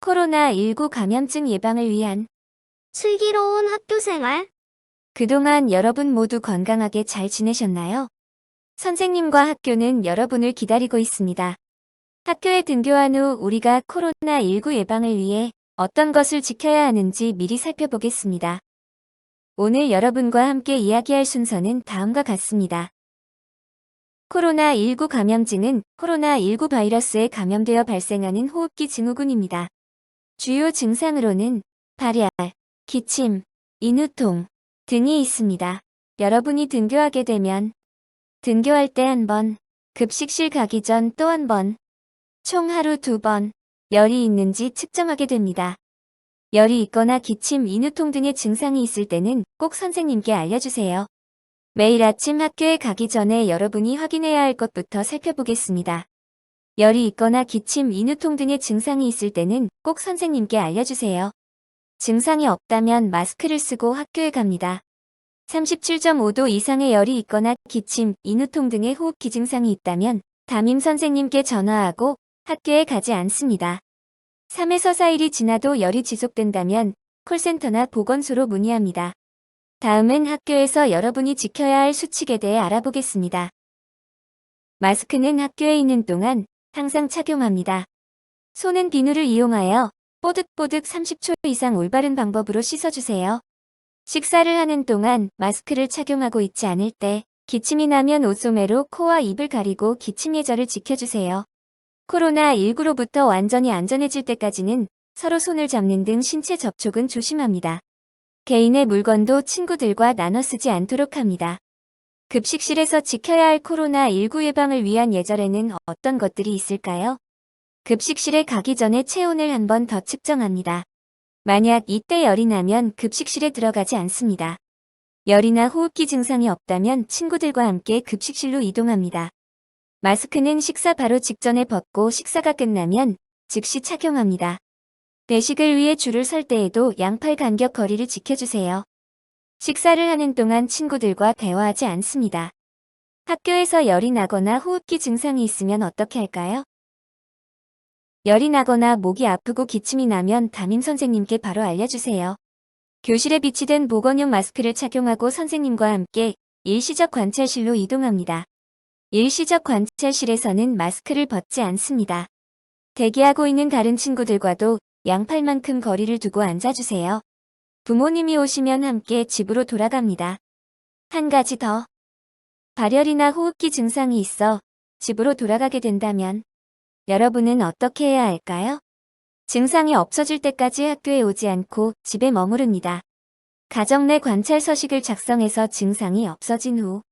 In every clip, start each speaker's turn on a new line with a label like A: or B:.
A: 코로나19 감염증 예방을 위한
B: 슬기로운 학교 생활.
A: 그동안 여러분 모두 건강하게 잘 지내셨나요? 선생님과 학교는 여러분을 기다리고 있습니다. 학교에 등교한 후 우리가 코로나19 예방을 위해 어떤 것을 지켜야 하는지 미리 살펴보겠습니다. 오늘 여러분과 함께 이야기할 순서는 다음과 같습니다. 코로나19 감염증은 코로나19 바이러스에 감염되어 발생하는 호흡기 증후군입니다. 주요 증상으로는 발열, 기침, 인후통 등이 있습니다. 여러분이 등교하게 되면 등교할 때 한 번, 급식실 가기 전 또 한 번, 총 하루 두 번, 열이 있는지 측정하게 됩니다. 열이 있거나 기침, 인후통 등의 증상이 있을 때는 꼭 선생님께 알려주세요. 매일 아침 학교에 가기 전에 여러분이 확인해야 할 것부터 살펴보겠습니다. 열이 있거나 기침, 인후통 등의 증상이 있을 때는 꼭 선생님께 알려주세요. 증상이 없다면 마스크를 쓰고 학교에 갑니다. 37.5도 이상의 열이 있거나 기침, 인후통 등의 호흡기 증상이 있다면 담임 선생님께 전화하고 학교에 가지 않습니다. 3에서 4일이 지나도 열이 지속된다면 콜센터나 보건소로 문의합니다. 다음은 학교에서 여러분이 지켜야 할 수칙에 대해 알아보겠습니다. 마스크는 학교에 있는 동안 항상 착용합니다. 손은 비누를 이용하여 뽀득뽀득 30초 이상 올바른 방법으로 씻어주세요. 식사를 하는 동안 마스크를 착용하고 있지 않을 때 기침이 나면 옷소매로 코와 입을 가리고 기침 예절을 지켜주세요. 코로나19로부터 완전히 안전해질 때까지는 서로 손을 잡는 등 신체 접촉은 조심합니다. 개인의 물건도 친구들과 나눠 쓰지 않도록 합니다. 급식실에서 지켜야 할 코로나19 예방을 위한 예절에는 어떤 것들이 있을까요? 급식실에 가기 전에 체온을 한 번 더 측정합니다. 만약 이때 열이 나면 급식실에 들어가지 않습니다. 열이나 호흡기 증상이 없다면 친구들과 함께 급식실로 이동합니다. 마스크는 식사 바로 직전에 벗고 식사가 끝나면 즉시 착용합니다. 배식을 위해 줄을 설 때에도 양팔 간격 거리를 지켜주세요. 식사를 하는 동안 친구들과 대화하지 않습니다. 학교에서 열이 나거나 호흡기 증상이 있으면 어떻게 할까요? 열이 나거나 목이 아프고 기침이 나면 담임 선생님께 바로 알려주세요. 교실에 비치된 보건용 마스크를 착용하고 선생님과 함께 일시적 관찰실로 이동합니다. 일시적 관찰실에서는 마스크를 벗지 않습니다. 대기하고 있는 다른 친구들과도 양팔만큼 거리를 두고 앉아주세요. 부모님이 오시면 함께 집으로 돌아갑니다. 한 가지 더. 발열이나 호흡기 증상이 있어 집으로 돌아가게 된다면 여러분은 어떻게 해야 할까요? 증상이 없어질 때까지 학교에 오지 않고 집에 머무릅니다. 가정 내 관찰 서식을 작성해서 증상이 없어진 후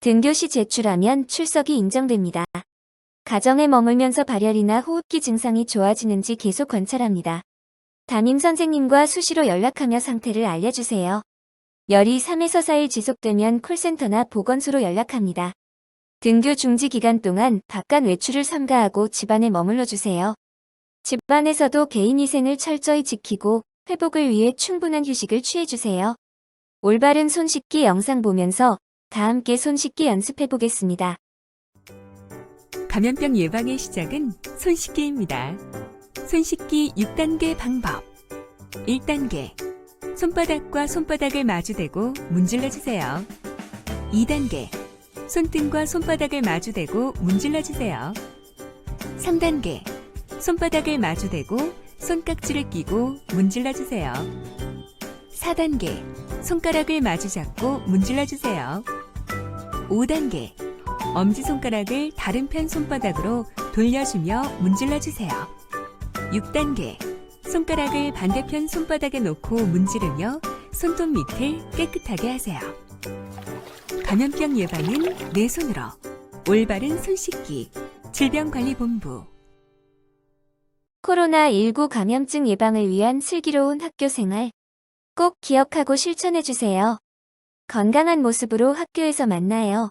A: 등교 시 제출하면 출석이 인정됩니다. 가정에 머물면서 발열이나 호흡기 증상이 좋아지는지 계속 관찰합니다. 담임 선생님과 수시로 연락하며 상태를 알려주세요. 열이 3에서 4일 지속되면 콜센터나 보건소로 연락합니다. 등교 중지 기간 동안 바깥 외출을 삼가하고 집안에 머물러 주세요. 집안에서도 개인위생을 철저히 지키고 회복을 위해 충분한 휴식을 취해주세요. 올바른 손 씻기 영상 보면서 다 함께 손 씻기 연습해 보겠습니다.
C: 감염병 예방의 시작은 손 씻기입니다. 손 씻기 6단계 방법. 1단계. 손바닥과 손바닥을 마주대고 문질러 주세요. 2단계. 손등과 손바닥을 마주대고 문질러 주세요. 3단계. 손바닥을 마주대고 손깍지를 끼고 문질러 주세요. 4단계. 손가락을 마주 잡고 문질러 주세요. 5단계. 엄지손가락을 다른 편 손바닥으로 돌려주며 문질러 주세요. 6단계. 손가락을 반대편 손바닥에 놓고 문지르며 손톱 밑을 깨끗하게 하세요. 감염병 예방은 내 손으로. 올바른 손 씻기. 질병관리본부.
A: 코로나19 감염증 예방을 위한 슬기로운 학교 생활. 꼭 기억하고 실천해 주세요. 건강한 모습으로 학교에서 만나요.